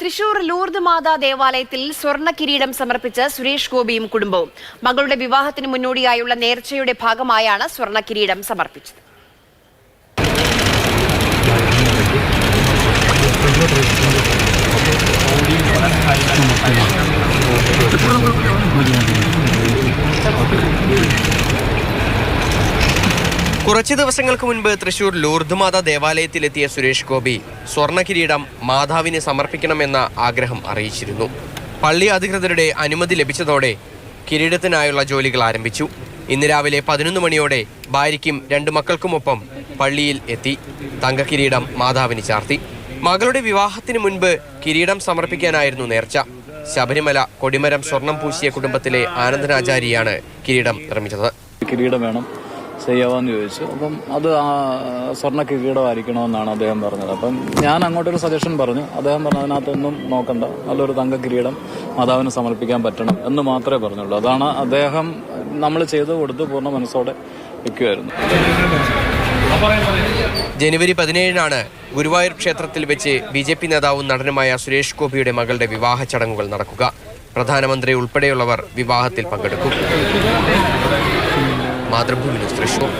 Thrissur Lourdes മാതാ ദേവാലയത്തിൽ സ്വർണ കിരീടം സമർപ്പിച്ച് സുരേഷ് ഗോപിയും കുടുംബവും മകളുടെ വിവാഹത്തിന് മുന്നോടിയായുള്ള നേർച്ചയുടെ ഭാഗമായാണ് സ്വർണ കിരീടം സമർപ്പിച്ചത്. കുറച്ച് ദിവസങ്ങൾക്ക് മുൻപ് തൃശൂർ ലൂർദ് മാതാ ദേവാലയത്തിലെത്തിയ സുരേഷ് ഗോപി സ്വർണ കിരീടം മാതാവിന് സമർപ്പിക്കണമെന്ന ആഗ്രഹം അറിയിച്ചിരുന്നു. പള്ളി അധികൃതരുടെ അനുമതി ലഭിച്ചതോടെ കിരീടത്തിനായുള്ള ജോലികൾ ആരംഭിച്ചു. ഇന്ന് രാവിലെ പതിനൊന്ന് മണിയോടെ ഭാര്യയ്ക്കും രണ്ട് മക്കൾക്കുമൊപ്പം പള്ളിയിൽ എത്തി. തങ്കക്കിരീടം മാതാവിന് ചാർത്തി. മകളുടെ വിവാഹത്തിന് മുൻപ് കിരീടം സമർപ്പിക്കാനായിരുന്നു നേർച്ച. ശബരിമല കൊടിമരം സ്വർണം പൂശിയ കുടുംബത്തിലെ ആനന്ദനാചാരിയാണ് കിരീടം നിർമ്മിച്ചത്. കിരീടം വേണം. ചെയ്യാവാന്ന് ചോദിച്ചു അപ്പം അത് സ്വർണ കിരീടമായിരിക്കണമെന്നാണ് അദ്ദേഹം പറഞ്ഞത്. അപ്പം ഞാൻ അങ്ങോട്ടൊരു സജഷൻ പറഞ്ഞു. അദ്ദേഹം പറഞ്ഞു അതിനകത്തൊന്നും നോക്കണ്ട. നല്ലൊരു തങ്ക കിരീടം മാതാവിന് സമർപ്പിക്കാൻ പറ്റണം എന്ന് മാത്രമേ പറഞ്ഞുള്ളൂ. അതാണ് അദ്ദേഹം നമ്മൾ ചെയ്തു കൊടുത്ത് പൂർണ മനസ്സോടെ വെക്കുമായിരുന്നു ജനുവരി പതിനേഴിനാണ് ഗുരുവായൂർ ക്ഷേത്രത്തിൽ വെച്ച് ബി ജെ പി നേതാവും നടനുമായ സുരേഷ് ഗോപിയുടെ മകളുടെ വിവാഹ ചടങ്ങുകൾ നടക്കുക. പ്രധാനമന്ത്രി ഉൾപ്പെടെയുള്ളവർ വിവാഹത്തിൽ പങ്കെടുക്കും. മാതൃഭൂമി ന്യൂസ് തൃശൂർ